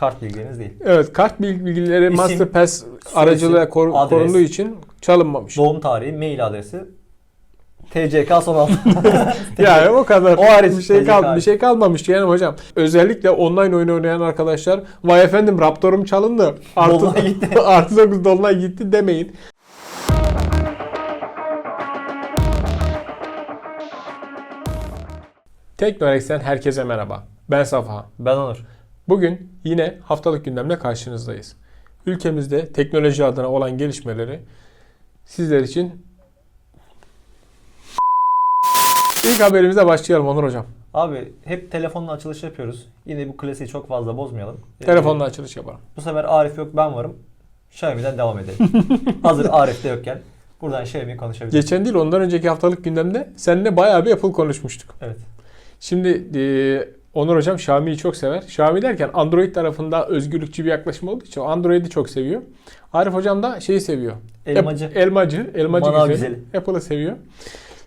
Kart bilgileriniz değil. Evet kart bilgileri İsim, MasterPass aracılığıyla kor- adres. korunduğu için çalınmamış. Doğum tarihi, mail adresi, TCK son altı. Yani o kadar. O hariç bir şey TCK kal bir şey kalmamış yani hocam. Özellikle online oyun oynayan arkadaşlar vay efendim Raptor'um çalındı. Artı, Dolunay gitti. artı 9 dolunay gitti demeyin. Teknorex'ten herkese merhaba. Ben Safa. ben Onur. Bugün yine haftalık gündemle karşınızdayız. Ülkemizde teknoloji adına olan gelişmeleri sizler için İlk haberimize başlayalım Onur Hocam. Abi hep telefonla açılış yapıyoruz. Yine bu klasiği çok fazla bozmayalım. Ee, Telefonla açılış yapalım. Bu sefer Arif yok ben varım. Xiaomi'den devam edelim. Hazır Arif de yokken buradan Xiaomi'yi konuşabiliriz. Geçen değil ondan önceki haftalık gündemde seninle bayağı bir Apple konuşmuştuk. Evet. Şimdi e, Onur Hocam Xiaomi'yi çok sever. Xiaomi derken Android tarafında özgürlükçü bir yaklaşım olduğu için Android'i çok seviyor. Arif Hocam da şeyi seviyor. Elmacı. Ap- elmacı. Elmacı Manav güzeli. güzeli. Apple'ı seviyor.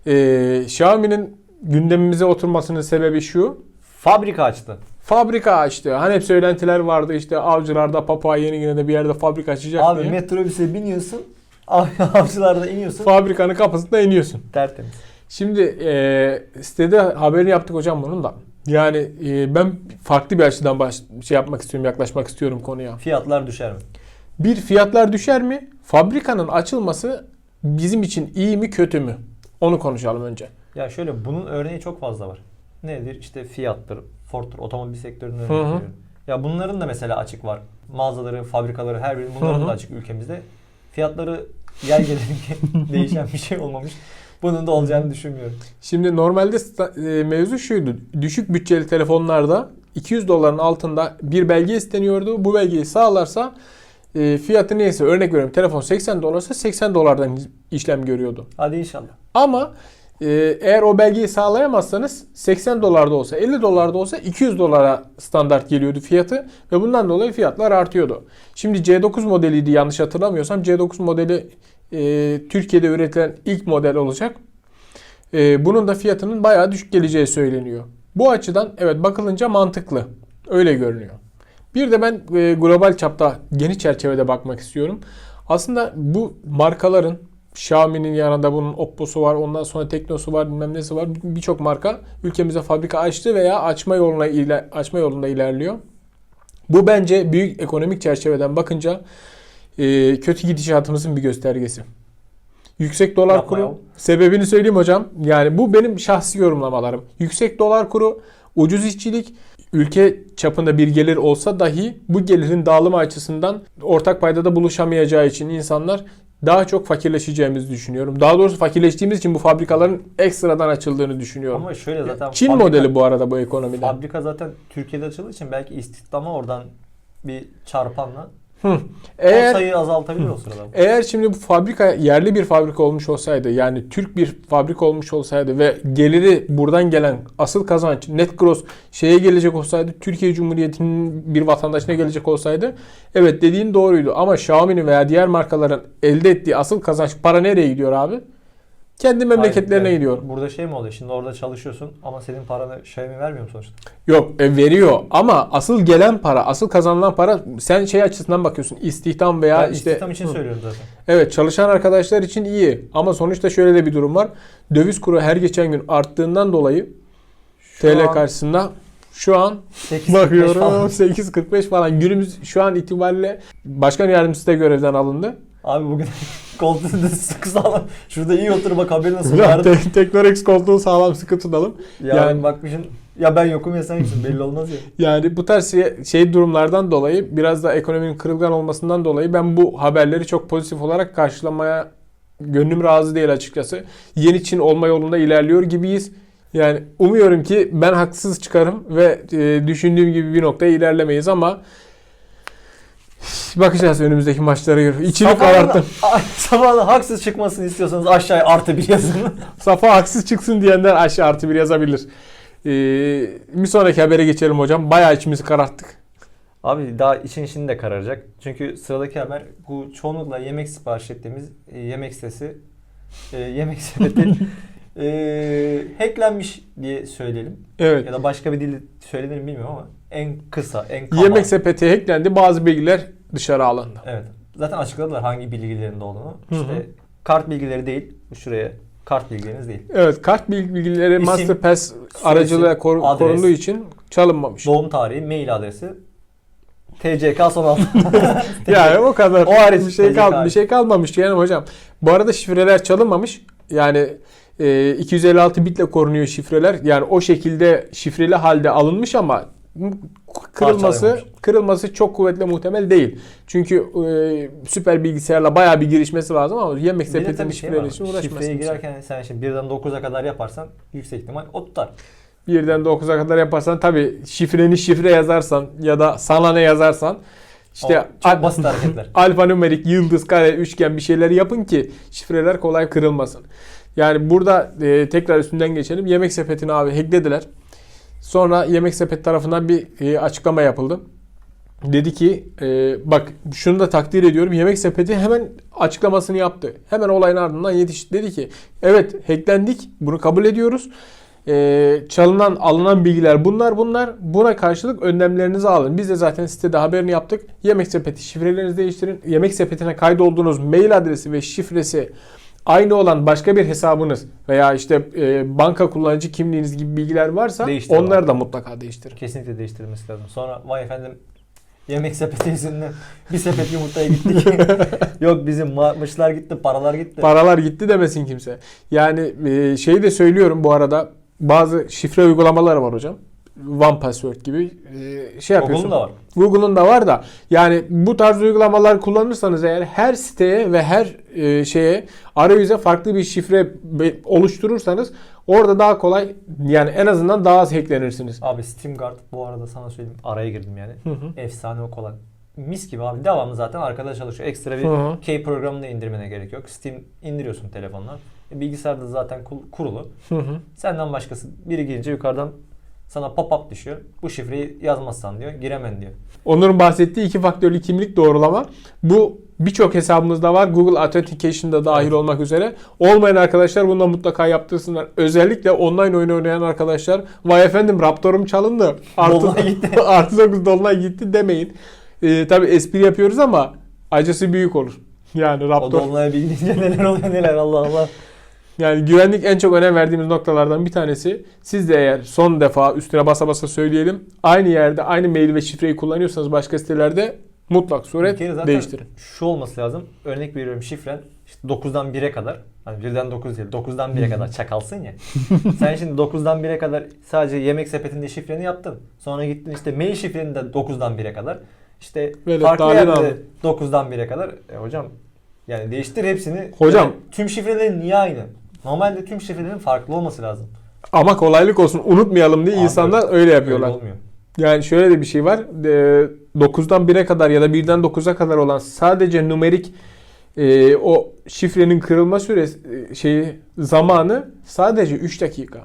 E, Xiaomi'nin gündemimize oturmasının sebebi şu. Fabrika açtı. Fabrika açtı. Hani hep söylentiler vardı işte avcılarda Papua Yeni Gine'de bir yerde fabrika açacak Abi diye. metrobüse biniyorsun. Avcılarda iniyorsun. Fabrikanın kapısında iniyorsun. Tertemiz. Şimdi e, sitede haberini yaptık hocam bunun da. Yani e, ben farklı bir açıdan baş, şey yapmak istiyorum, yaklaşmak istiyorum konuya. Fiyatlar düşer mi? Bir fiyatlar düşer mi? Fabrikanın açılması bizim için iyi mi kötü mü? Onu konuşalım önce. Ya şöyle bunun örneği çok fazla var. Nedir? İşte fiyattır, Ford'tur, otomobil sektörünün örneği hı. Ya bunların da mesela açık var. Mağazaları, fabrikaları her biri bunların Hı hı. da açık ülkemizde. Fiyatları gel gelelim değişen bir şey olmamış. Bunun da olacağını düşünmüyorum. Şimdi normalde e, mevzu şuydu. Düşük bütçeli telefonlarda 200 doların altında bir belge isteniyordu. Bu belgeyi sağlarsa e, fiyatı neyse örnek veriyorum telefon 80 dolarsa 80 dolardan işlem görüyordu. Hadi inşallah. Ama e, eğer o belgeyi sağlayamazsanız 80 dolarda olsa 50 dolarda olsa 200 dolara standart geliyordu fiyatı ve bundan dolayı fiyatlar artıyordu. Şimdi C9 modeliydi yanlış hatırlamıyorsam C9 modeli e, Türkiye'de üretilen ilk model olacak. E, bunun da fiyatının bayağı düşük geleceği söyleniyor. Bu açıdan evet bakılınca mantıklı. Öyle görünüyor. Bir de ben e, global çapta geniş çerçevede bakmak istiyorum. Aslında bu markaların Xiaomi'nin yanında bunun Oppo'su var, ondan sonra Tekno'su var, bilmem nesi var. Birçok marka ülkemize fabrika açtı veya açma yoluna açma yolunda ilerliyor. Bu bence büyük ekonomik çerçeveden bakınca e, kötü gidişatımızın bir göstergesi. Yüksek dolar Yapma kuru. ya. Sebebini söyleyeyim hocam. Yani bu benim şahsi yorumlamalarım. Yüksek dolar kuru, ucuz işçilik, ülke çapında bir gelir olsa dahi bu gelirin dağılımı açısından ortak paydada buluşamayacağı için insanlar daha çok fakirleşeceğimizi düşünüyorum. Daha doğrusu fakirleştiğimiz için bu fabrikaların ekstradan açıldığını düşünüyorum. Ama şöyle zaten Çin fabrika- modeli bu arada bu ekonomide. Fabrika zaten Türkiye'de açıldığı için belki istihdama oradan bir çarpanla Hı. o Eğer sayıyı azaltabilir o sırada. Eğer şimdi bu fabrika yerli bir fabrika olmuş olsaydı yani Türk bir fabrika olmuş olsaydı ve geliri buradan gelen asıl kazanç net gross şeye gelecek olsaydı Türkiye Cumhuriyeti'nin bir vatandaşına gelecek olsaydı evet dediğin doğruydu ama Xiaomi'nin veya diğer markaların elde ettiği asıl kazanç para nereye gidiyor abi? Kendi memleketlerine Hayır, gidiyor. Burada şey mi oluyor? Şimdi orada çalışıyorsun ama senin paranı Xiaomi vermiyor mu sonuçta? Yok e, veriyor ama asıl gelen para, asıl kazanılan para sen şey açısından bakıyorsun. istihdam veya ben işte istihdam için Hı. söylüyorum zaten. Evet çalışan arkadaşlar için iyi ama sonuçta şöyle de bir durum var. Döviz kuru her geçen gün arttığından dolayı Şu TL an karşısında şu an 8.45 bakıyorum falan. 8.45 falan. Günümüz şu an itibariyle başkan yardımcısı da görevden alındı. Abi bugün koltuğunda sıkı sağlam. Şurada iyi otur bak haberin nasıl. Ya, Yarın, te- Teknorex koltuğu sağlam sıkı tutalım. yarın yani- bakmışsın ya ben yokum ya sen yoksun belli olmaz ya. Yani bu tarz şey, şey durumlardan dolayı biraz da ekonominin kırılgan olmasından dolayı ben bu haberleri çok pozitif olarak karşılamaya gönlüm razı değil açıkçası. Yeni Çin olma yolunda ilerliyor gibiyiz. Yani umuyorum ki ben haksız çıkarım ve e, düşündüğüm gibi bir noktaya ilerlemeyiz ama bakacağız önümüzdeki maçlara göre. İçini kararttım. Sabahına haksız çıkmasını istiyorsanız aşağıya artı bir yazın. Safa haksız çıksın diyenler aşağı artı bir yazabilir. Ee, bir sonraki habere geçelim hocam. Bayağı içimizi kararttık. Abi daha için içini de kararacak. Çünkü sıradaki haber bu çoğunlukla yemek sipariş ettiğimiz e, yemek sitesi e, yemek sepeti e, hacklenmiş diye söyleyelim. Evet. Ya da başka bir dille söylenir mi bilmiyorum ama en kısa, en kaba. Yemek sepeti hacklendi. Bazı bilgiler dışarı alındı. Evet. Zaten açıkladılar hangi bilgilerinde olduğunu. İşte kart bilgileri değil. Şuraya kart bilgileriniz değil. Evet kart bilgileri İsim, MasterPass aracılığıyla kor- adres. korunduğu için çalınmamış. Doğum tarihi, mail adresi, TCK son altı. Yani o kadar. O hariç bir şey TCK kal bir şey kalmamış yani hocam. Bu arada şifreler çalınmamış. Yani e, 256 bitle korunuyor şifreler. Yani o şekilde şifreli halde alınmış ama kırılması kırılması çok kuvvetli muhtemel değil. Çünkü e, süper bilgisayarla bayağı bir girişmesi lazım ama yemek sepetinin şey şifreleri var. için uğraşmasın. Şifreye kimse. girerken sen şimdi birden 9'a kadar yaparsan yüksek ihtimal o tutar. Birden 9'a kadar yaparsan tabi şifreni şifre yazarsan ya da sana ne yazarsan işte O çok al- basit hareketler. alfanümerik, yıldız, kare, üçgen bir şeyler yapın ki şifreler kolay kırılmasın. Yani burada e, tekrar üstünden geçelim. Yemek sepetini abi hacklediler. Sonra yemek sepet tarafından bir e, açıklama yapıldı. Dedi ki e, bak şunu da takdir ediyorum. Yemek sepeti hemen açıklamasını yaptı. Hemen olayın ardından yetişti. Dedi ki evet hacklendik. Bunu kabul ediyoruz. E, çalınan alınan bilgiler bunlar bunlar. Buna karşılık önlemlerinizi alın. Biz de zaten sitede haberini yaptık. Yemek sepeti şifrelerinizi değiştirin. Yemek sepetine kaydolduğunuz mail adresi ve şifresi aynı olan başka bir hesabınız veya işte e, banka kullanıcı kimliğiniz gibi bilgiler varsa Değiştirin onları abi. da mutlaka değiştirin. Kesinlikle değiştirilmesi lazım. Sonra vay efendim yemek sepeti yüzünden bir sepet yumurtaya gittik. Yok bizim mamışlar gitti, paralar gitti. Paralar gitti demesin kimse. Yani e, şeyi de söylüyorum bu arada bazı şifre uygulamaları var hocam. One Password gibi e, şey yapıyorsun. Google'un da var. Google'un da var da yani bu tarz uygulamalar kullanırsanız eğer her siteye ve her e, şeye arayüze farklı bir şifre oluşturursanız orada daha kolay yani en azından daha az hacklenirsiniz. Abi SteamGuard bu arada sana söyleyeyim araya girdim yani. Hı hı. Efsane o kolay. Mis gibi abi. Devamlı zaten arkada çalışıyor. Ekstra bir Hı hı. K programını da indirmene gerek yok. Steam indiriyorsun telefonla. E, Bilgisayarda zaten kurulu. Hı hı. Senden başkası biri girince yukarıdan sana pop-up düşüyor. Bu şifreyi yazmazsan diyor. Giremen diyor. Onur'un bahsettiği iki faktörlü kimlik doğrulama. Bu birçok hesabımızda var. Google Authentication'da dahil Evet. olmak üzere. Olmayan arkadaşlar bunu mutlaka yaptırsınlar. Özellikle online oyun oynayan arkadaşlar vay efendim Raptor'um çalındı. Artı, Dolunay gitti." artı 9 dolunay gitti demeyin. Ee, Tabi espri yapıyoruz ama acısı büyük olur. Yani O Raptor. dolunaya bir gidince neler oluyor neler Allah Allah. Yani güvenlik en çok önem verdiğimiz noktalardan bir tanesi. Siz de eğer son defa üstüne basa basa söyleyelim. Aynı yerde aynı mail ve şifreyi kullanıyorsanız başka sitelerde mutlak suret değiştirin. şu olması lazım. Örnek veriyorum şifren işte 9'dan 1'e kadar. Hani 1'den 9 değil 9'dan 1'e kadar çakalsın ya. Sen şimdi 9'dan 1'e kadar sadece yemek sepetinde şifreni yaptın. Sonra gittin işte mail şifreni de 9'dan 1'e kadar. İşte Böyle farklı yerde aldın. 9'dan 1'e kadar. E hocam yani değiştir hepsini. Hocam. Yani tüm şifrelerin niye aynı? Normalde tüm şifrelerin farklı olması lazım. Ama kolaylık olsun unutmayalım diye Abi, insanlar öyle yapıyorlar. Öyle olmuyor. Yani şöyle de bir şey var. Ee, 9'dan 1'e kadar ya da 1'den 9'a kadar olan sadece numerik e, o şifrenin kırılma süresi e, şeyi zamanı sadece 3 dakika.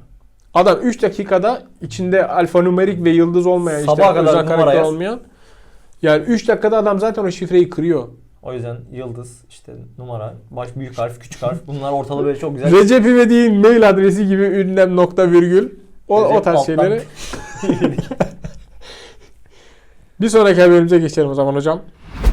Adam 3 dakikada içinde alfanumerik ve yıldız olmayan işte Sabaha kadar özel karakter olmayan yani 3 dakikada adam zaten o şifreyi kırıyor. O yüzden yıldız, işte numara, baş büyük harf, küçük harf bunlar ortalığı böyle çok güzel. Recep İvedik'in mail adresi gibi ünlem nokta virgül o, o Recep tarz alttan- şeyleri bir sonraki haberimize geçelim o zaman hocam.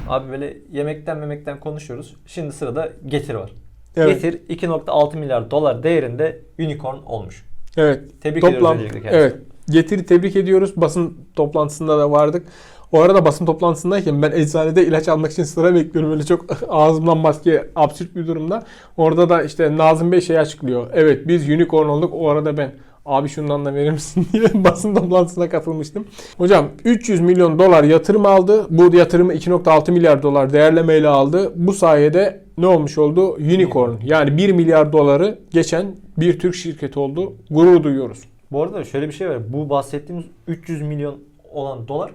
Abi böyle yemekten memekten konuşuyoruz. Şimdi sırada Getir var. Evet. Getir 2.6 milyar dolar değerinde unicorn olmuş. Evet. Tebrik ediyoruz Toplam öncelikle kendisini. evet. Getiri tebrik ediyoruz. Basın toplantısında da vardık. O arada basın toplantısındayken ben eczanede ilaç almak için sıra bekliyorum. Böyle çok ağzımdan maske absürt bir durumda. Orada da işte Nazım Bey şey açıklıyor. Evet biz unicorn olduk. O arada ben abi şundan da verir misin diye basın toplantısına katılmıştım. Hocam 300 milyon dolar yatırım aldı. Bu yatırımı 2.6 milyar dolar değerlemeyle aldı. Bu sayede ne olmuş oldu? Unicorn. Yani 1 milyar doları geçen bir Türk şirketi oldu. Gurur duyuyoruz. Bu arada şöyle bir şey var. Bu bahsettiğimiz 300 milyon olan dolar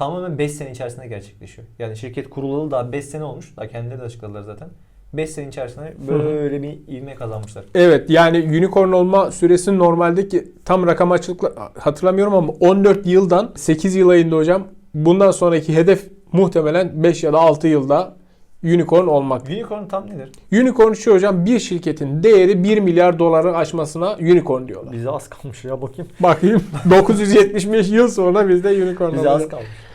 tamamen 5 sene içerisinde gerçekleşiyor. Yani şirket kurulalı daha 5 sene olmuş. Daha kendileri de açıkladılar zaten. 5 sene içerisinde böyle bir ivme kazanmışlar. Evet yani unicorn olma süresi normaldeki tam rakam açıkla hatırlamıyorum ama 14 yıldan 8 yıla indi hocam. Bundan sonraki hedef muhtemelen 5 ya da 6 yılda unicorn olmak. Unicorn tam nedir? Unicorn şu hocam bir şirketin değeri 1 milyar doları aşmasına unicorn diyorlar. Bize az kalmış ya bakayım. Bakayım 975 yıl sonra biz de unicorn Bize az olacağız. kalmış.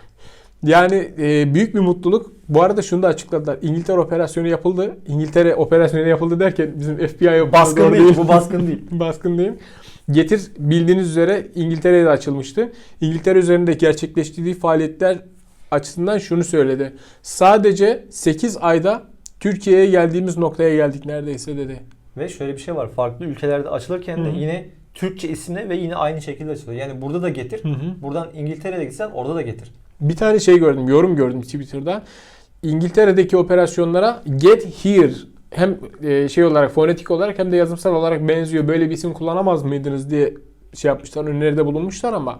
Yani e, büyük bir mutluluk. Bu arada şunu da açıkladılar. İngiltere operasyonu yapıldı. İngiltere operasyonu yapıldı derken bizim FBI Baskın doğru değil, bu baskın değil. baskın değil. Getir bildiğiniz üzere İngiltere'ye de açılmıştı. İngiltere üzerinde gerçekleştirdiği faaliyetler açısından şunu söyledi. Sadece 8 ayda Türkiye'ye geldiğimiz noktaya geldik neredeyse dedi. Ve şöyle bir şey var. Farklı ülkelerde açılırken de Hı hı. yine Türkçe isimle ve yine aynı şekilde açılıyor. Yani burada da getir. Buradan İngiltere'ye gitsen orada da getir. Bir tane şey gördüm, yorum gördüm Twitter'da. İngiltere'deki operasyonlara get here hem e, şey olarak fonetik olarak hem de yazımsal olarak benziyor. Böyle bir isim kullanamaz mıydınız diye şey yapmışlar, öneride bulunmuşlar ama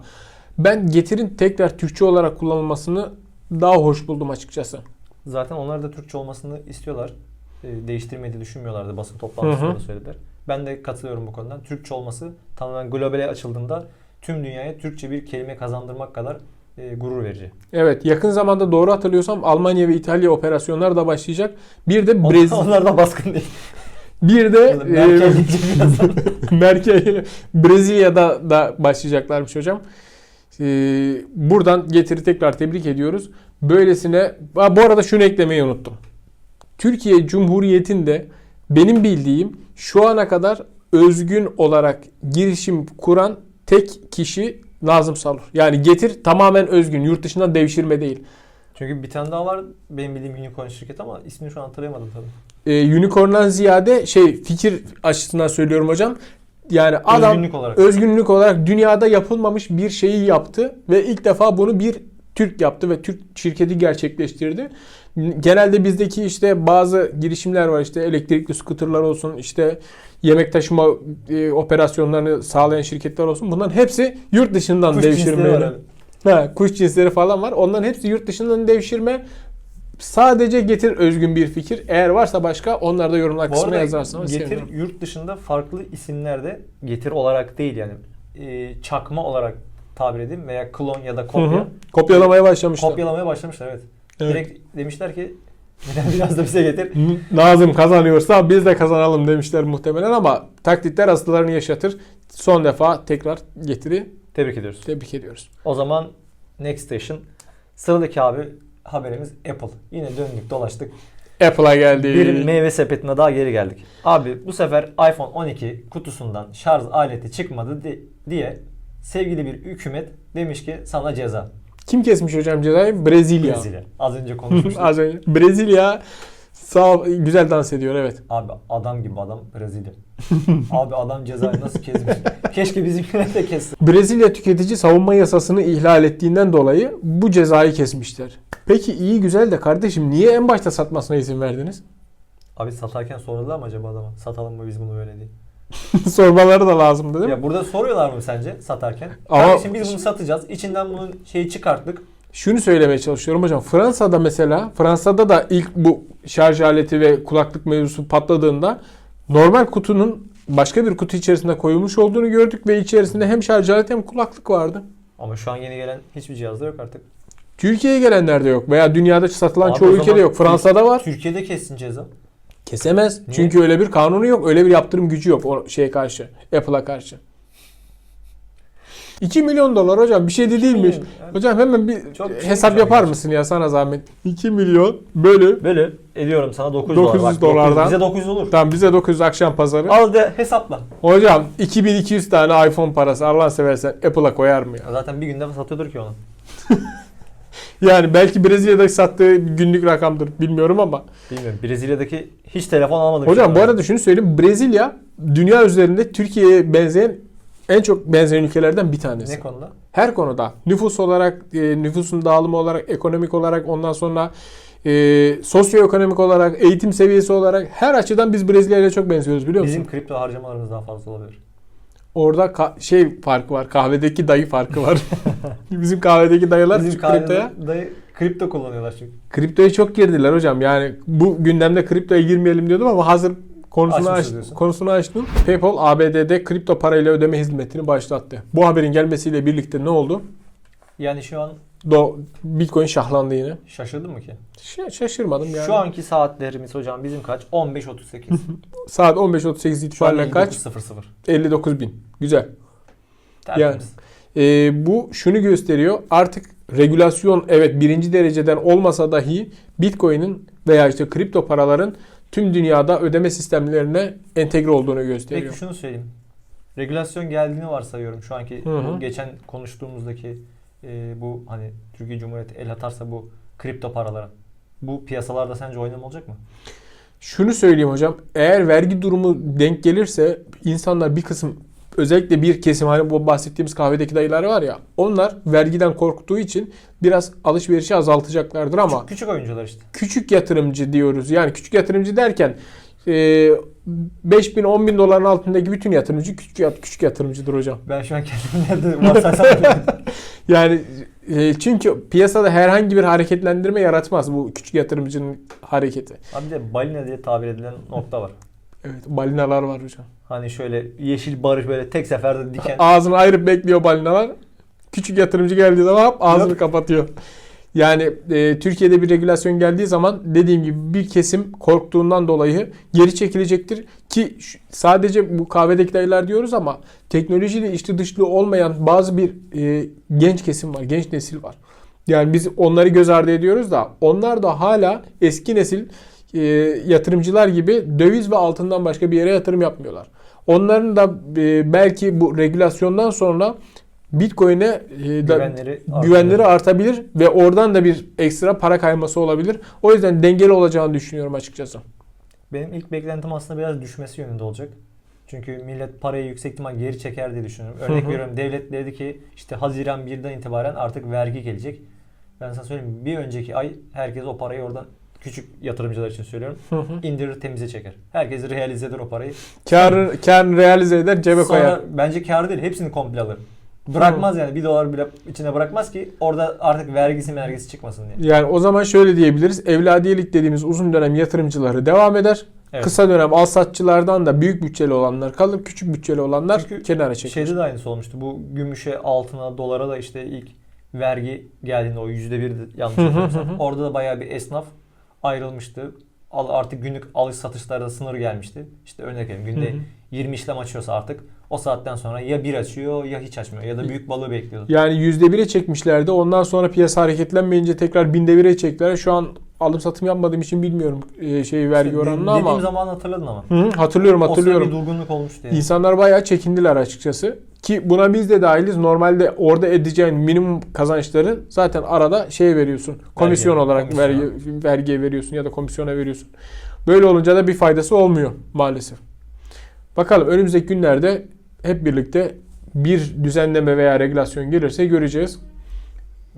ben getir'in tekrar Türkçe olarak kullanılmasını daha hoş buldum açıkçası. Zaten onlar da Türkçe olmasını istiyorlar. Ee, değiştirmeyi düşünmüyorlardı. Basın toplantısında söylediler. Ben de katılıyorum bu konudan. Türkçe olması tamamen globale açıldığında tüm dünyaya Türkçe bir kelime kazandırmak kadar e, gurur verici. Evet, yakın zamanda doğru hatırlıyorsam Almanya ve İtalya operasyonları da başlayacak. Bir de Brezilya, Onlar da baskın değil. bir de e. Merkel Brezilya'da da başlayacaklarmış hocam. Ee, buradan getiri tekrar tebrik ediyoruz. Böylesine Ha, bu arada şunu eklemeyi unuttum. Türkiye Cumhuriyeti'nde benim bildiğim şu ana kadar özgün olarak girişim kuran tek kişi Nazım Salur. Yani getir tamamen özgün. Yurt dışından devşirme değil. Çünkü bir tane daha var benim bildiğim unicorn şirket ama ismini şu an hatırlayamadım tabii. Ee, unicorn'dan ziyade şey fikir açısından söylüyorum hocam. Yani adam Özgünlük olarak. özgünlük olarak dünyada yapılmamış bir şeyi yaptı ve ilk defa bunu bir Türk yaptı ve Türk şirketi gerçekleştirdi. Genelde bizdeki işte bazı girişimler var işte elektrikli skuterlar olsun işte yemek taşıma e, operasyonlarını sağlayan şirketler olsun bunların hepsi yurt dışından Kuş öyle. Ha, kuş cinsleri falan var. Onların hepsi yurt dışından devşirme. Sadece getir özgün bir fikir. Eğer varsa başka onları da yorumlar kısmına arada yazarsanız getir sevinirim. yurt dışında farklı isimlerde getir olarak değil yani e, çakma olarak tabir edeyim veya klon ya da Hı kopya hı. Kopyalamaya başlamışlar. kopyalamaya başlamışlar evet. Evet. Direkt demişler ki biraz da bize getir. Nazım kazanıyorsa biz de kazanalım demişler muhtemelen ama taklitler asıllarını yaşatır. Son defa tekrar getiri Tebrik ediyoruz. tebrik ediyoruz. O zaman next station sıradaki abi haberimiz Apple. Yine döndük dolaştık. Apple'a geldi. Bir meyve sepetine daha geri geldik. Abi bu sefer iPhone 12 kutusundan şarj aleti çıkmadı di- diye sevgili bir hükümet demiş ki sana ceza. Kim kesmiş hocam cezayı? Brezilya. Brezilya. Az önce konuşmuştuk. Az önce. Brezilya sağ ol- güzel dans ediyor evet. Abi adam gibi adam Brezilya. Abi adam cezayı nasıl kesmiş? Keşke bizimkiler de kesse. Brezilya tüketici savunma yasasını ihlal ettiğinden dolayı bu cezayı kesmişler. Peki iyi güzel de kardeşim niye en başta satmasına izin verdiniz? Abi satarken sordular mı acaba adama? Satalım mı biz bunu böyle diye. Sormaları da lazımdı değil mi? Ya burada soruyorlar mı sence satarken? Ama- Kardeşim biz bunu satacağız. İçinden bunun şeyi çıkarttık. Şunu söylemeye çalışıyorum hocam. Fransa'da mesela, Fransa'da da ilk bu şarj aleti ve kulaklık mevzusu patladığında normal kutunun başka bir kutu içerisinde koyulmuş olduğunu gördük ve içerisinde hem şarj aleti hem kulaklık vardı. Ama şu an yeni gelen hiçbir cihazda yok artık. Türkiye'ye gelenlerde yok veya dünyada satılan Abi çoğu ülkede yok. Fransa'da var. Türkiye'de kessin ceza. Kesemez. Niye? Çünkü öyle bir kanunu yok. Öyle bir yaptırım gücü yok o şeye karşı. Apple'a karşı. 2 milyon dolar hocam bir şey de değilmiş. yani. Hocam hemen bir Çok şey hesap değil yapar mısın ya sana zahmet? 2 milyon bölü Böyle ediyorum sana 900, 900 dolar. Bak, dolardan. 900, bize 900 olur. Tamam bize 900 akşam pazarı. Al de hesapla. Hocam 2200 tane iPhone parası Allah seversen Apple'a koyar mı ya? Zaten bir günde satıyordur ki onu. Yani belki Brezilya'da sattığı günlük rakamdır bilmiyorum ama. Bilmiyorum. Brezilya'daki hiç telefon almadım. Hocam bu arada şunu söyleyeyim. Brezilya dünya üzerinde Türkiye'ye benzeyen en çok benzeyen ülkelerden bir tanesi. ne konuda? Her konuda. Nüfus olarak, e, nüfusun dağılımı olarak, ekonomik olarak ondan sonra e, sosyoekonomik olarak, eğitim seviyesi olarak her açıdan biz Brezilya ile çok benziyoruz biliyor musun? Bizim kripto harcamalarımız daha fazla olabilir. Orada şey farkı var. Kahvedeki dayı farkı var. Bizim kahvedeki dayılar Bizim kriptoya dayı kripto kullanıyorlar çünkü. kriptoya çok girdiler hocam. Yani bu gündemde kriptoya girmeyelim diyordum ama hazır konusunu aç, konusunu açtım. PayPal ABD'de kripto parayla ödeme hizmetini başlattı. Bu haberin gelmesiyle birlikte ne oldu? Yani şu an Do Bitcoin şahlandı yine. Şaşırdın mı ki? Ş- şaşırmadım yani. Şu anki saatlerimiz hocam bizim kaç? 15.38. Saat 15.38 Şu an itibariyle kaç? 59.00. 59 bin. Güzel. Tertemiz. Ee, bu şunu gösteriyor. Artık regülasyon evet birinci dereceden olmasa dahi Bitcoin'in veya işte kripto paraların tüm dünyada ödeme sistemlerine entegre olduğunu gösteriyor. Peki şunu söyleyeyim. Regülasyon geldiğini varsayıyorum şu anki Hı hı. geçen konuştuğumuzdaki e, bu hani Türkiye Cumhuriyeti el atarsa bu kripto paralara. Bu piyasalarda sence oynama olacak mı? Şunu söyleyeyim hocam. Eğer vergi durumu denk gelirse insanlar bir kısım özellikle bir kesim hani bu bahsettiğimiz kahvedeki dayılar var ya onlar vergiden korktuğu için biraz alışverişi azaltacaklardır ama Küçük, küçük oyuncular işte. küçük yatırımcı diyoruz. Yani küçük yatırımcı derken e, 5 bin 10 bin doların altındaki bütün yatırımcı küçük, yat- küçük yatırımcıdır hocam. Ben şu an nerede varsaysam Yani e, çünkü piyasada herhangi bir hareketlendirme yaratmaz bu küçük yatırımcının hareketi. Abi de balina diye tabir edilen nokta var. Evet balinalar var hocam. Hani şöyle yeşil barış böyle tek seferde diken. Ağzını ayırıp bekliyor balinalar. Küçük yatırımcı geldiği zaman hop ağzını Yok. kapatıyor. Yani e, Türkiye'de bir regülasyon geldiği zaman dediğim gibi bir kesim korktuğundan dolayı geri çekilecektir. Ki sadece bu kahvedeki dayılar diyoruz ama teknolojiyle içli dışlı olmayan bazı bir e, genç kesim var. Genç nesil var. Yani biz onları göz ardı ediyoruz da onlar da hala eski nesil e, yatırımcılar gibi döviz ve altından başka bir yere yatırım yapmıyorlar. Onların da e, belki bu regülasyondan sonra Bitcoin'e e, Güvenleri güvenleri artabilir ve oradan da bir ekstra para kayması olabilir. O yüzden dengeli olacağını düşünüyorum açıkçası. Benim ilk beklentim aslında biraz düşmesi yönünde olacak. Çünkü millet parayı yüksek ihtimal geri çeker diye düşünüyorum. Örnek Hı hı. veriyorum devlet dedi ki işte Haziran 1'den itibaren artık vergi gelecek. Ben sana söyleyeyim bir önceki ay herkes o parayı oradan küçük yatırımcılar için söylüyorum. indirir temize çeker. Herkes realize eder o parayı. Karı, karını realize eder cebe Sonra koyar. bence kar değil hepsini komple alır. Bırakmaz yani bir dolar bile içine bırakmaz ki orada artık vergisi mergisi çıkmasın diye. Yani o zaman şöyle diyebiliriz. Evladiyelik dediğimiz uzun dönem yatırımcıları devam eder. Evet. Kısa dönem al satçılardan da büyük bütçeli olanlar kalır. Küçük bütçeli olanlar Çünkü kenara çekilir. Şeyde de aynısı olmuştu. Bu gümüşe, altına, dolara da işte ilk vergi geldiğinde o yüzde bir yanlış Hı hı hatırlamıyorsam. hı hı. Orada da bayağı bir esnaf ayrılmıştı. Al- Artık günlük alış satışlarda sınır gelmişti. İşte örnek veriyorum günde Hı hı. 20 işlem açıyorsa artık o saatten sonra ya bir açıyor ya hiç açmıyor ya da büyük balığı bekliyordu. Yani %1'e çekmişlerdi. Ondan sonra piyasa hareketlenmeyince tekrar binde 1'e çektiler. Şu an alım satım yapmadığım için bilmiyorum e, şey vergi İşte oranını dediğim ama. zaman hatırladın ama. Hı hı, hatırlıyorum O hatırlıyorum. bir durgunluk olmuştu yani. İnsanlar bayağı çekindiler açıkçası. Ki buna biz de dahiliz. Normalde orada edeceğin minimum kazançları zaten arada şey veriyorsun. Komisyon Vergi, olarak komisyon. vergi, vergiye veriyorsun ya da komisyona veriyorsun. Böyle olunca da bir faydası olmuyor maalesef. Bakalım önümüzdeki günlerde hep birlikte bir düzenleme veya regülasyon gelirse göreceğiz.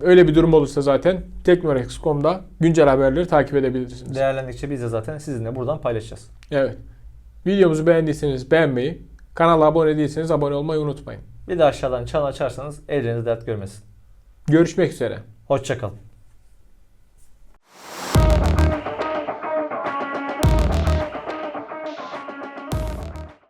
Öyle bir durum olursa zaten Teknorex.com'da güncel haberleri takip edebilirsiniz. Değerlendikçe biz de zaten sizinle buradan paylaşacağız. Evet. Videomuzu beğendiyseniz beğenmeyi, kanala abone değilseniz abone olmayı unutmayın. Bir de aşağıdan çan açarsanız elleriniz dert görmesin. Görüşmek üzere. Hoşçakalın.